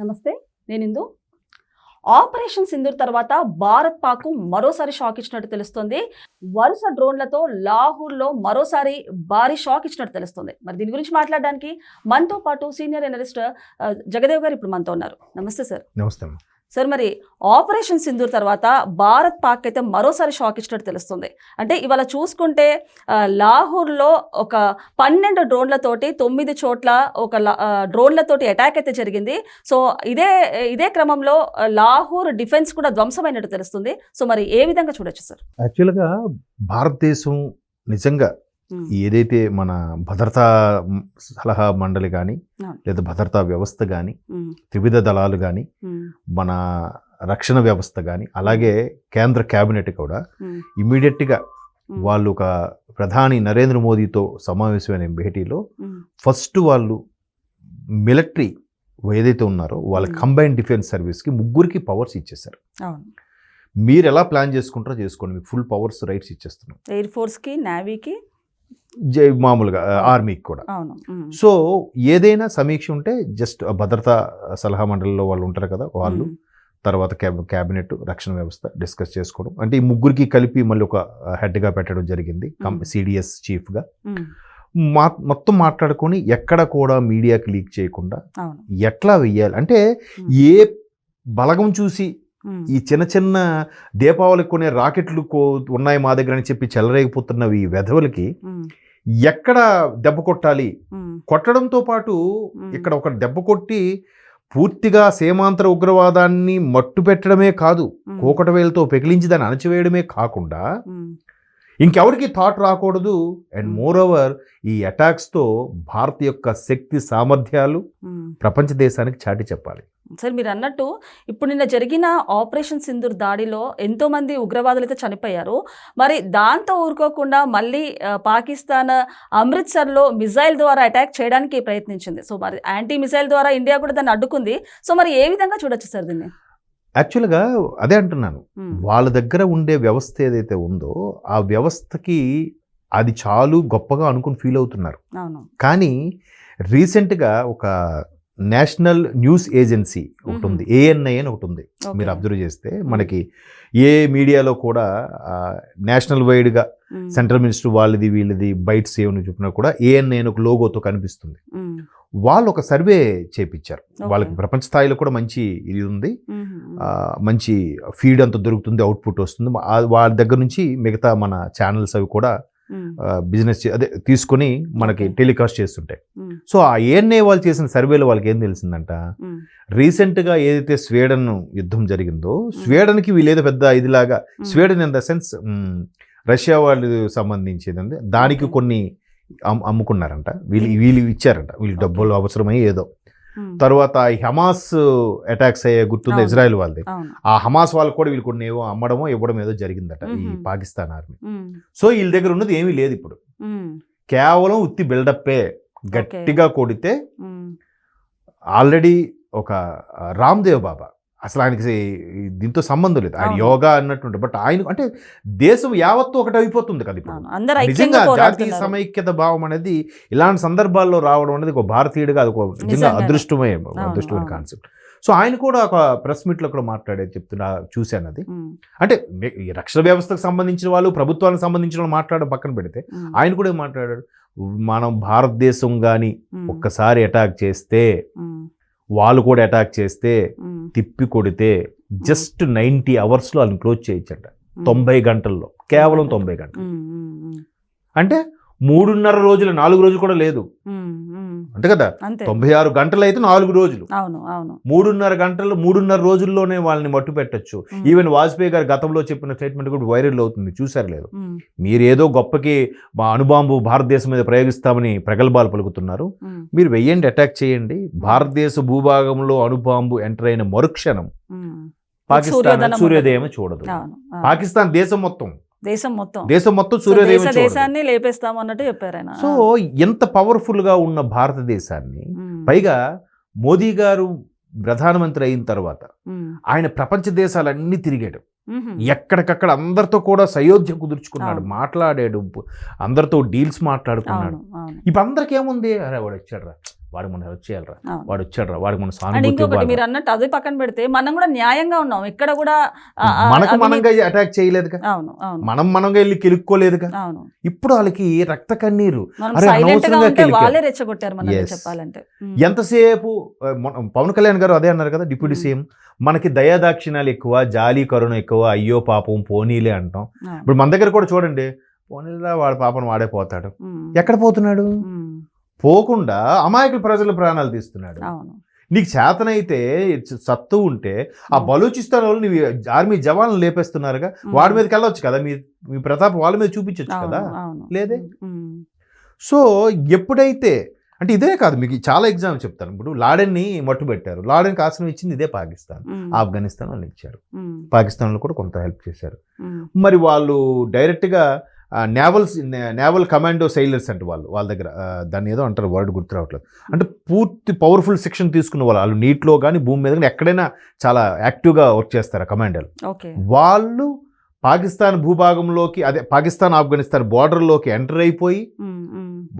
నమస్తే నేను ఇందు. ఆపరేషన్ సింధూర్ తర్వాత భారత్ పాక్ మరోసారి షాక్ ఇచ్చినట్టు తెలుస్తుంది. వరుస డ్రోన్లతో లాహూర్లో మరోసారి భారీ షాక్ ఇచ్చినట్టు తెలుస్తుంది. మరి దీని గురించి మాట్లాడడానికి మనతో పాటు సీనియర్ ఎనలిస్ట్ జగదేవ్ గారు ఇప్పుడు మనతో ఉన్నారు. నమస్తే సార్. నమస్తే అమ్మా. సార్ మరి ఆపరేషన్ సింధూర్ తర్వాత భారత్ పాక్ అయితే మరోసారి షాక్ ఇచ్చినట్టు తెలుస్తుంది. అంటే ఇవాళ చూసుకుంటే లాహూర్లో లాహోర్లో ఒక పన్నెండు డ్రోన్లతోటి తొమ్మిది చోట్ల ఒక డ్రోన్లతోటి అటాక్ అయితే జరిగింది. సో ఇదే ఇదే క్రమంలో లాహోర్ డిఫెన్స్ కూడా ధ్వంసమైనట్టు తెలుస్తుంది. సో మరి ఏ విధంగా చూడొచ్చు సార్? యాక్చువల్గా భారతదేశం నిజంగా ఏదైతే మన భద్రతా సలహా మండలి కానీ. లేదా భద్రతా వ్యవస్థ కానీ త్రివిధ దళాలు కానీ మన రక్షణ వ్యవస్థ కానీ అలాగే కేంద్ర కేబినెట్ కూడా ఇమీడియట్గా వాళ్ళు ఒక ప్రధాని నరేంద్ర మోదీతో సమావేశమైన భేటీలో ఫస్ట్ వాళ్ళు మిలిటరీ ఏదైతే ఉన్నారో వాళ్ళ. కంబైన్ డిఫెన్స్ సర్వీస్కి ముగ్గురికి పవర్స్ ఇచ్చేశారు. మీరు ఎలా ప్లాన్ చేసుకుంటారో చేసుకోండి మీకు ఫుల్ పవర్స్ రైట్స్ ఇచ్చేస్తున్నాం. ఎయిర్ ఫోర్స్కి నేవీకి మామూలుగా ఆర్మీకి కూడా. సో ఏదైనా సమీక్ష ఉంటే జస్ట్ భద్రతా సలహా మండలిలో వాళ్ళు ఉంటారు కదా వాళ్ళు. తర్వాత క్యాబ్ క్యాబినెట్ రక్షణ వ్యవస్థ డిస్కస్ చేసుకోవడం. అంటే ఈ ముగ్గురికి కలిపి మళ్ళీ ఒక హెడ్గా పెట్టడం జరిగింది. సిడిఎస్ చీఫ్గా. మా మొత్తం మాట్లాడుకొని ఎక్కడ కూడా మీడియాకి లీక్ చేయకుండా ఎట్లా వెయ్యాలి? అంటే. ఏ బలగం చూసి ఈ చిన్న చిన్న దీపావళికి కొనే రాకెట్లు కో- ఉన్నాయి మా దగ్గర అని చెప్పి చెలరేగిపోతున్నవి ఈ వెధవలకి ఎక్కడ దెబ్బ కొట్టాలి? కొట్టడంతో పాటు ఇక్కడ ఒక దెబ్బ కొట్టి పూర్తిగా సీమాంతర ఉగ్రవాదాన్ని మట్టు పెట్టడమే కాదు కోకటవేలతో పెకిలించి దాన్ని అణచివేయడమే కాకుండా ఇంకెవరికి థాట్ రాకూడదు? And Hmm. మోర్ ఓవర్ ఈ అటాక్స్తో భారత్ యొక్క శక్తి సామర్థ్యాలు ఉమ్. ప్రపంచ దేశానికి చాటి చెప్పాలి. సార్ మీరు అన్నట్టు ఇప్పుడు నిన్న జరిగిన ఆపరేషన్ సింధూర్ దాడిలో ఎంతో మంది ఉగ్రవాదులు అయితే చనిపోయారు. మరి దాంతో ఊరుకోకుండా మళ్ళీ పాకిస్తాన్ అమృత్సర్లో మిజైల్ ద్వారా అటాక్ చేయడానికి ప్రయత్నించింది. సో మరి యాంటీ మిజైల్ ద్వారా ఇండియా కూడా దాన్ని అడ్డుకుంది. సో మరి ఏ విధంగా చూడొచ్చు సార్ దీన్ని? యాక్చువల్గా అదే అంటున్నాను. వాళ్ళ దగ్గర ఉండే వ్యవస్థ ఏదైతే ఉందో ఆ వ్యవస్థకి అది చాలు గొప్పగా అనుకుని ఫీల్ అవుతున్నారు. కానీ రీసెంట్గా ఒక నేషనల్ న్యూస్ ఏజెన్సీ ఒకటి ఉంది ఏఎన్ఐ అని ఒకటి ఉంది. మీరు అబ్జర్వ్ చేస్తే మనకి ఏ మీడియాలో కూడా నేషనల్ వైడ్గా సెంట్రల్ మినిస్టర్ వాళ్ళది వీళ్ళది బైట్స్ ఏమని చెప్పినా కూడా ఏఎన్ఐ అని ఒక లోగోతో కనిపిస్తుంది. వాళ్ళు ఒక సర్వే చేపించారు. వాళ్ళకి ప్రపంచ స్థాయిలో కూడా మంచి ఇది ఉంది మంచి ఫీడ్ అంత దొరుకుతుంది అవుట్పుట్ వస్తుంది. వాళ్ళ దగ్గర నుంచి మిగతా మన ఛానల్స్ అవి కూడా బిజినెస్ అదే తీసుకొని మనకి. టెలికాస్ట్ చేస్తుంటాయి. సో ఆ ఏఎన్ఏ వాళ్ళు చేసిన సర్వేలో వాళ్ళకి ఏం తెలిసిందంట? రీసెంట్గా ఏదైతే స్వీడన్ యుద్ధం జరిగిందో స్వీడన్కి వీళ్ళేదో పెద్ద ఇదిలాగా Sweden in the sense Russia వాళ్ళు సంబంధించింది. దానికి. కొన్ని అమ్ముకున్నారంట. వీళ్ళు వీళ్ళు ఇచ్చారంట. వీళ్ళు డబ్బులు అవసరమై ఏదో. తర్వాత హమాస్ అటాక్స్ అయ్యే గుర్తుంది. ఇజ్రాయెల్ వాళ్ళది? ఆ హమాస్ వాళ్ళకి కూడా వీళ్ళు కొన్ని ఏవో అమ్మడమో ఇవ్వడం ఏదో జరిగిందట ఈ. పాకిస్తాన్ ఆర్మీ. సో వీళ్ళ దగ్గర ఉన్నది ఏమీ లేదు ఇప్పుడు. కేవలం ఉత్తి బిల్డప్పే గట్టిగా కొడితే ఆల్రెడీ ఒక రామ్దేవ్ బాబా అసలు ఆయనకి దీంతో సంబంధం లేదు. ఆయన. యోగా అన్నట్టుంటే బట్ ఆయన అంటే దేశం యావత్తు ఒకటి అయిపోతుంది కదా ఇప్పుడు. నిజంగా జాతీయ సమైక్యత భావం అనేది ఇలాంటి సందర్భాల్లో రావడం అనేది ఒక భారతీయుడిగా అది ఒక నిజంగా. అదృష్టమే అదృష్టమైన. కాన్సెప్ట్ సో ఆయన కూడా ఒక ప్రెస్ మీట్లో కూడా మాట్లాడేది చెప్తున్నా చూశాను అది. అంటే రక్షణ వ్యవస్థకు సంబంధించిన వాళ్ళు ప్రభుత్వానికి సంబంధించిన వాళ్ళు మాట్లాడడం పక్కన పెడితే ఆయన కూడా మాట్లాడాడు? మనం భారతదేశం కానీ ఒక్కసారి అటాక్ చేస్తే వాళ్ళు కూడా అటాక్ చేస్తే తిప్పి కొడితే జస్ట్ నైంటీ అవర్స్లో వాళ్ళని క్లోజ్ చేయొచ్చంట తొంభై గంటల్లో. కేవలం తొంభై గంటలు. అంటే మూడున్నర రోజులు నాలుగు రోజులు కూడా లేదు. అంతే కదా? తొంభై ఆరు గంటలు అయితే నాలుగు రోజులు. అవును అవును. మూడున్నర గంటలు మూడున్నర రోజుల్లోనే వాళ్ళని మట్టు పెట్టచ్చు. ఈవెన్ వాజ్పేయి గారు గతంలో చెప్పిన స్టేట్మెంట్ కూడా వైరల్ అవుతుంది చూసారు లేదు? ఉమ్, మీరు ఏదో గొప్పకి మా అణుబాంబు భారతదేశం మీద ప్రయోగిస్తామని ప్రగల్భాలు పలుకుతున్నారు. మీరు వెయ్యండి అటాక్ చేయండి. భారతదేశ భూభాగంలో అణుబాంబు ఎంటర్ అయిన మరుక్షణం పాకిస్తాన్ సూర్యోదయం చూడదు. పాకిస్తాన్ దేశం మొత్తం దేశం మొత్తం. దేశం మొత్తం సో సూర్యోదయం దేశాన్ని లేపేస్తాము అన్నట్టు చెప్పారు ఆయన. సో ఎంత పవర్ఫుల్గా ఉన్న భారతదేశాన్ని పైగా మోదీ గారు ప్రధానమంత్రి అయిన తర్వాత ఆయన ప్రపంచ దేశాలన్నీ తిరిగాడు. ఎక్కడికక్కడ అందరితో కూడా సయోధ్య కుదుర్చుకున్నాడు. మాట్లాడాడు అందరితో డీల్స్ మాట్లాడుకున్నాడు. ఇప్పుడు అందరికి ఏముంది? అరే వాడు వచ్చాడు రా వాడు మన హెల్ప్ చేయాలరా. వాడు వచ్చాడరా వాడికి మన అండ్ సానుభూతి ఇంకొకటి. మీరు అన్నట్టు అది పక్కన పెడితే మనం కూడా న్యాయంగా ఉన్నాం ఇక్కడ కూడా మనకు మనంగా అటాక్ చేయలేదుగా అవును అవును మనం మనంగా వెళ్ళి కెలుక్కోలేదుగా అవును ఇప్పుడు వాళ్ళకి రక్త కన్నీరు. వాళ్ళే రెచ్చగొట్టారు మనం. చెప్పాలంటే. ఎంతసేపు మొన్న పవన్ కళ్యాణ్ గారు అదే అన్నారు కదా డిప్యూటీ. సీఎం మనకి దయాదాక్షిణ్యాలు ఎక్కువ జాలి కరుణ ఎక్కువ అయ్యో పాపం పోనీలే అంటాం. ఇప్పుడు మన దగ్గర కూడా చూడండి పోనీలా వాడి పాపను వాడే పోతాడు. ఎక్కడ పోతున్నాడు. పోకుండా అమాయకుల ప్రజల ప్రాణాలు తీస్తున్నాడు నీకు చేతనైతే సత్తు ఉంటే ఆ. బలూచిస్తాన్ వాళ్ళు నీవి ఆర్మీ జవాన్లు లేపేస్తున్నారుగా. వాడి మీదకి వెళ్ళొచ్చు కదా మీ మీ ప్రతాప్ వాళ్ళ మీద చూపించొచ్చు అవును కదా లేదే. సో ఎప్పుడైతే అంటే ఇదే కాదు మీకు చాలా ఎగ్జామ్ చెప్తాను ఇప్పుడు లాడెన్ని మట్టు పెట్టారు లాడెన్కి ఆశ్రమం ఇచ్చింది ఇదే పాకిస్తాన్. ఆఫ్ఘనిస్తాన్ వాళ్ళు ఇచ్చారు. పాకిస్తాన్లో కూడా కొంత హెల్ప్ చేశారు. మరి వాళ్ళు డైరెక్ట్గా నేవల్ నేవల్ కమాండో సైలర్స్ అంటే వాళ్ళు వాళ్ళ దగ్గర. దాన్ని ఏదో అంటారు వర్డ్ గుర్తు రావట్లేదు. అంటే పూర్తి పవర్ఫుల్ శిక్షణ తీసుకున్న వాళ్ళు వాళ్ళు నీటిలో కానీ భూమి మీద కానీ ఎక్కడైనా చాలా యాక్టివ్గా వర్క్ చేస్తారు కమాండోలు వాళ్ళు పాకిస్తాన్ భూభాగంలోకి అదే పాకిస్తాన్ ఆఫ్ఘనిస్తాన్ బార్డర్లోకి ఎంటర్ అయిపోయి.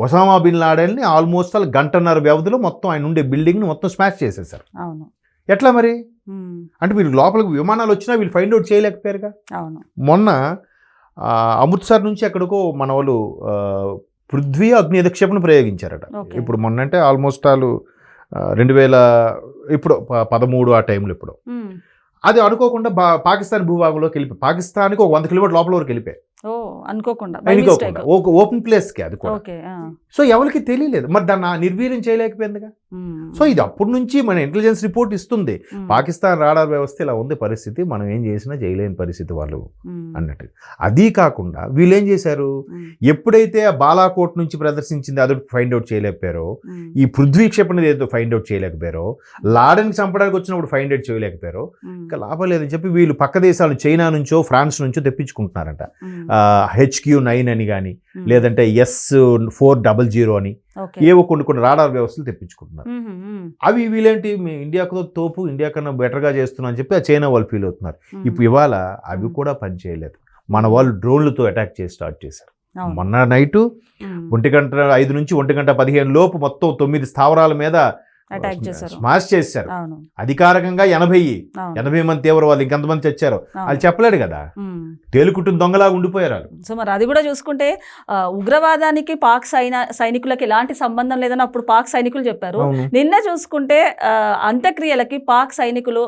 ఒసామా బిన్ లాడెన్ని ఆల్మోస్ట్ వాళ్ళు గంటన్నర వ్యవధిలో మొత్తం ఆయన ఉండే బిల్డింగ్ని మొత్తం స్మాష్ చేసేసారు అవును. ఎట్లా మరి. అంటే మీరు లోపలికి విమానాలు వచ్చినా వీళ్ళు ఫైండ్ అవుట్ చేయలేకపోయారుగా. అవును. మొన్న అమృత్సర్ నుంచి ఎక్కడికో మన వాళ్ళు పృథ్వీ అగ్ని అధిక్షేపణ ప్రయోగించారట. ఇప్పుడు మొన్న అంటే ఆల్మోస్ట్ వాళ్ళు రెండు వేల ఇప్పుడు పదమూడు ఆ టైంలో ఇప్పుడు. అది అనుకోకుండా పాకిస్తాన్ భూభాగంలోకి వెళ్ళిపోయి పాకిస్తాన్కి ఒక వంద కిలోమీటర్ లోపల వరకు వెళ్ళిపోయి ఓ అనుకోకుండా. అనుకోకుండా ఓపెన్ ప్లేస్కి అది కూడా ఓకే ఆ. సో ఎవరికి తెలియలేదు మరి దాన్ని నిర్వీర్యం చేయలేకపోయిందిగా. సో ఇది అప్పటి నుంచి మన ఇంటెలిజెన్స్ రిపోర్ట్ ఇస్తుంది. పాకిస్తాన్ రాడార్ వ్యవస్థ ఇలా ఉంది పరిస్థితి మనం ఏం చేసినా చేయలేని పరిస్థితి వాళ్ళు. అన్నట్టు అది కాకుండా వీళ్ళు ఏం చేశారు. ఎప్పుడైతే ఆ బాలాకోట్ నుంచి ప్రదర్శించింది అది ఫైండ్ అవుట్ చేయలేకపోయారో. ఈ పృథ్వీ క్షేపణి ఏదో ఫైండ్ అవుట్ చేయలేకపోయారో లాడెన్ చంపడానికి వచ్చినప్పుడు ఫైండ్ అవుట్ చేయలేకపోయారో. ఇంకా లాభం లేదని చెప్పి వీళ్ళు పక్క దేశాలు చైనా నుంచో ఫ్రాన్స్ నుంచో తెప్పించుకుంటున్నారంట. హెచ్క్యూ నైన్ అని కానీ. లేదంటే ఎస్ ఫోర్ డబల్ జీరో అని ఏవో కొన్ని కొన్ని రాడార్ వ్యవస్థలు తెప్పించుకుంటున్నారు. అవి వీళ్ళేంటి మేము ఇండియాకు తోపు ఇండియా కన్నా బెటర్గా చేస్తున్నాం అని చెప్పి ఆ చైనా వాళ్ళు ఫీల్ అవుతున్నారు. ఇప్పుడు ఇవాళ అవి. కూడా పనిచేయలేదు మన వాళ్ళు డ్రోన్లతో అటాక్ చేసి స్టార్ట్ చేశారు. మొన్న నైటు. ఒంటి గంట ఐదు నుంచి ఒంటి గంట పదిహేను లోపు మొత్తం తొమ్మిది స్థావరాల మీద అటాక్ చేశారు స్మాష్ చేశారు అధికారికంగా ఎనభై ఎనభై మంది తీవ్రవాళ్ళు ఇంకెంతమంది చచ్చారు. వాళ్ళు చెప్పలేడు కదా ఉమ్. తేలుకుట్టిన దొంగలాగా ఉండిపోయారు వాళ్ళు సో మరి అది కూడా చూసుకుంటే ఉగ్రవాదానికి పాక్ సైన సైనికులకి ఎలాంటి సంబంధం లేదని అప్పుడు పాక్ సైనికులు చెప్పారు. నిన్న చూసుకుంటే అంత్యక్రియలకి పాక్ సైనికులు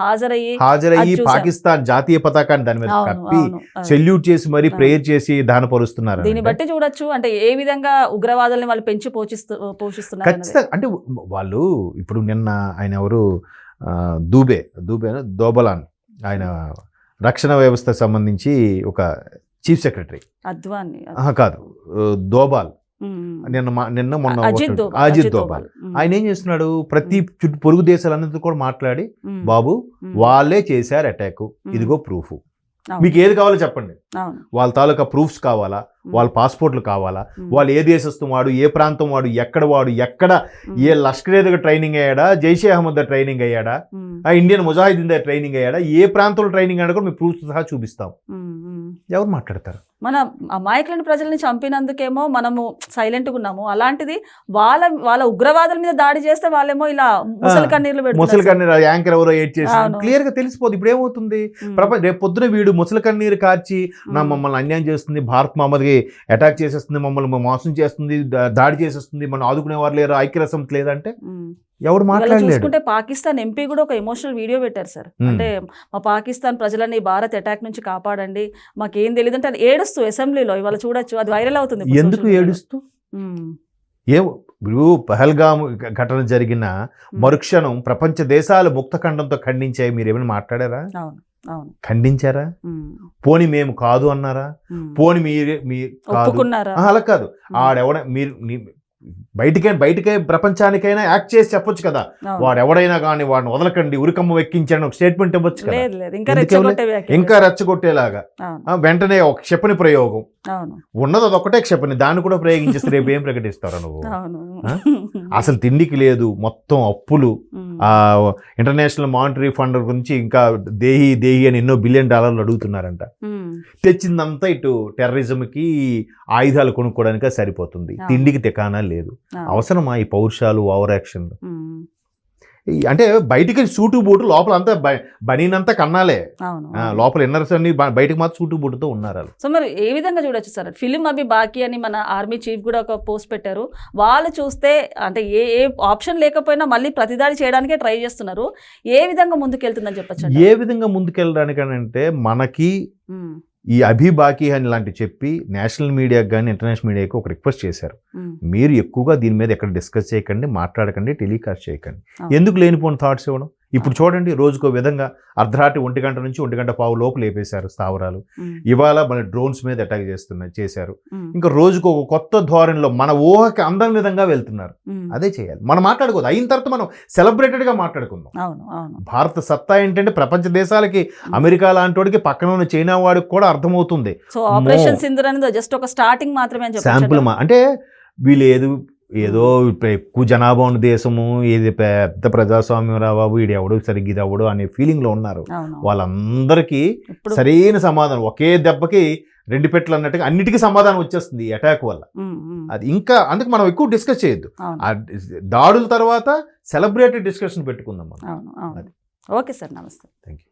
హాజరయ్యి హాజరయ్యి. పాకిస్తాన్ జాతీయ పతాకాన్ని దాని మీద కప్పి. సెల్యూట్ చేసి మరీ. ప్రేయర్ చేసి దానపరుస్తున్నారు దీన్ని బట్టి చూడొచ్చు అంటే ఏ విధంగా ఉగ్రవాదుల్ని వాళ్ళు పెంచి పోషిస్తూ పోషిస్తున్నారు. ఖచ్చితంగా అంటే వాళ్ళు ఇప్పుడు నిన్న ఆయన ఎవరు? దూబే దూబే దోబలాన్. ఆయన రక్షణ వ్యవస్థకు సంబంధించి ఒక చీఫ్ సెక్రటరీ. అద్వాన్ని ఆహా, కాదు. దోబాల్. నిన్న మా- నిన్న మొన్న అజిత్ దోబాల్. ఆయన ఏం చేస్తున్నాడు? ప్రతి చుట్టూ పొరుగు దేశాలన్నిటితో కూడా మాట్లాడి. బాబు. వాళ్ళే చేశారు అటాక్. ఇదిగో ప్రూఫ్. మీకు ఏది కావాలో చెప్పండి. వాళ్ళ తాలూకా ప్రూఫ్స్ కావాలా. వాళ్ళ పాస్పోర్ట్లు కావాలా. వాళ్ళు ఏ దేశస్థం వాడు ఏ ప్రాంతం వాడు ఎక్కడ వాడు ఎక్కడ. ఏ లష్కర్ దగ్గర ట్రైనింగ్ అయ్యాడా జైషే అహ్మద్ ట్రైనింగ్ అయ్యాడా. ఆ ఇండియన్ ముజాహిదీన్ దగ్గర ట్రైనింగ్ అయ్యాడా ఏ ప్రాంతంలో ట్రైనింగ్ అయ్యాడో కూడా మీ ప్రూఫ్స్ సహా చూపిస్తాం. ఎవరు మాట్లాడతారు మన అమాయకులను ప్రజల్ని చంపినందుకేమో మనము సైలెంట్గా ఉన్నాము అలాంటిది వాళ్ళ వాళ్ళ ఉగ్రవాదుల మీద దాడి చేస్తే వాళ్ళేమో ఇలా ముసలి కన్నీళ్ళు ముసలి కన్నీరు యాంకర్ ఎవరో ఏడ్ చేసి. క్లియర్గా తెలిసిపోదు ఇప్పుడు ఏమవుతుంది. ప్రపంచ రేపు పొద్దున వీడు ముసలి కన్నీరు కార్చి నా. మమ్మల్ని అన్యాయం చేస్తుంది భారత్ అటాక్ చేసేస్తుంది మమ్మల్ని మోసం చేస్తుంది దాడి చేసేస్తుంది మనం ఆదుకునేవారు లేరు ఐక్యరసం లేదంటే మాట్లాడలేడు చూసుకుంటే పాకిస్తాన్ ఎంపీ కూడా ఒక ఎమోషనల్ వీడియో పెట్టారు సార్. అంటే మా పాకిస్తాన్ ప్రజలని భారత్ అటాక్ నుంచి కాపాడండి మాకేం తెలియదు అంటే అది ఏడుస్తూ అసెంబ్లీలో ఇవాళ చూడొచ్చు అది వైరల్ అవుతుంది ఎందుకు. ఏడుస్తూ. ఏ ఇప్పుడు పహల్గామ్ ఘటన జరిగిన. మరుక్షణం ప్రపంచ దేశాలు ముక్తఖండంతో ఖండించాయి మీరు ఏమైనా మాట్లాడారా అవును ఖండించారా. పోని మేము కాదు అన్నారా. పోని మీరే మీ అలా కాదు. ఆడెవడ మీరు బయటికే బయటికే ప్రపంచానికైనా యాక్ట్ చేసి చెప్పొచ్చు కదా. వాడు ఎవడైనా కానీ వాడిని వదలకండి ఉరికమ్మ ఎక్కించండి ఒక స్టేట్మెంట్ ఇవ్వచ్చు కదా. ఇంకా రెచ్చగొట్టేలాగా. వెంటనే ఒక క్షిపణి ప్రయోగం. ఉన్నది అదొకటే క్షిపణి దాన్ని కూడా ప్రయోగించేస్తే రేపు ఏం ప్రకటిస్తారా నువ్వు? అసలు తిండికి లేదు మొత్తం అప్పులు. ఇంటర్నేషనల్ మానిటరీ ఫండ్ గురించి ఇంకా దేహి దేహి అని ఎన్నో బిలియన్ డాలర్లు అడుగుతున్నారంట. తెచ్చిందంతా ఇటు టెర్రరిజంకి ఆయుధాలు కొనుక్కోవడానికి సరిపోతుంది. తిండికి తికానా లేదు. అవసరమా ఈ పౌరుషాలు ఓవర్ యాక్షన్? అంటే బయటికి సూటు బూటు లోపల అంతా బనీనంతా కన్నాలే. లోపల ఇన్నర్స్ అన్ని బయటకు మాత్రం సూటు బూటుతో ఉన్నారు. సో మరి ఏ విధంగా చూడొచ్చు సార్? ఫిలిం అభి బాకీ అని మన ఆర్మీ చీఫ్ కూడా ఒక పోస్ట్ పెట్టారు. వాళ్ళు చూస్తే అంటే ఏ ఏ ఆప్షన్ లేకపోయినా మళ్ళీ ప్రతిదాడి చేయడానికే ట్రై చేస్తున్నారు. ఏ విధంగా ముందుకెళ్తుందని చెప్పచ్చు ఏ విధంగా ముందుకెళ్ళడానికంటే మనకి ఈ అభి బాకీ అని లాంటివి చెప్పి నేషనల్ మీడియాకి కానీ ఇంటర్నేషనల్ మీడియాకి ఒక రిక్వెస్ట్ చేశారు. మీరు ఎక్కువగా దీని మీద ఎక్కడ డిస్కస్ చేయకండి మాట్లాడకండి టెలికాస్ట్ చేయకండి. ఎందుకు లేనిపోయిన థాట్స్ ఇవ్వడం? ఇప్పుడు చూడండి రోజుకో విధంగా అర్ధరాత్రి ఒంటి గంట నుంచి ఒంటి గంట పావు లోపు లేపేశారు స్థావరాలు. ఇవాళ మన డ్రోన్స్ మీద అటాక్ చేస్తున్నారు చేశారు. ఇంకా రోజుకు ఒక కొత్త ధోరణిలో మన ఊహకి అందని విధంగా వెళ్తున్నారు. అదే చేయాలి. మనం మాట్లాడుకోదు అయిన తర్వాత మనం సెలబ్రేటెడ్గా మాట్లాడుకుందాం. భారత సత్తా ఏంటంటే ప్రపంచ దేశాలకి అమెరికా లాంటి వాడికి పక్కన ఉన్న చైనా వాడికి కూడా అర్థమవుతుంది. సో ఆపరేషన్ సింధూర్ అనేది జస్ట్ ఒక స్టార్టింగ్ మాత్రమే శాంపుల్ అంటే వీళ్ళు ఏదో ఏదో ఇప్పుడు ఎక్కువ జనాభా ఉన్న దేశము ఏది పెద్ద ప్రజాస్వామ్యం రా బాబు ఇది ఎవడు సరిగ్గా ఎవడు అనే ఫీలింగ్లో ఉన్నారు. వాళ్ళందరికీ సరైన సమాధానం ఒకే దెబ్బకి రెండు పెట్లు అన్నట్టుగా అన్నిటికీ సమాధానం వచ్చేస్తుంది అటాక్ వల్ల. అది ఇంకా అందుకు మనం ఎక్కువ డిస్కస్ చేయొద్దు. దాడుల తర్వాత సెలబ్రేటెడ్ డిస్కషన్ పెట్టుకుందాం మనం. ఓకే సార్ నమస్తే. Thank you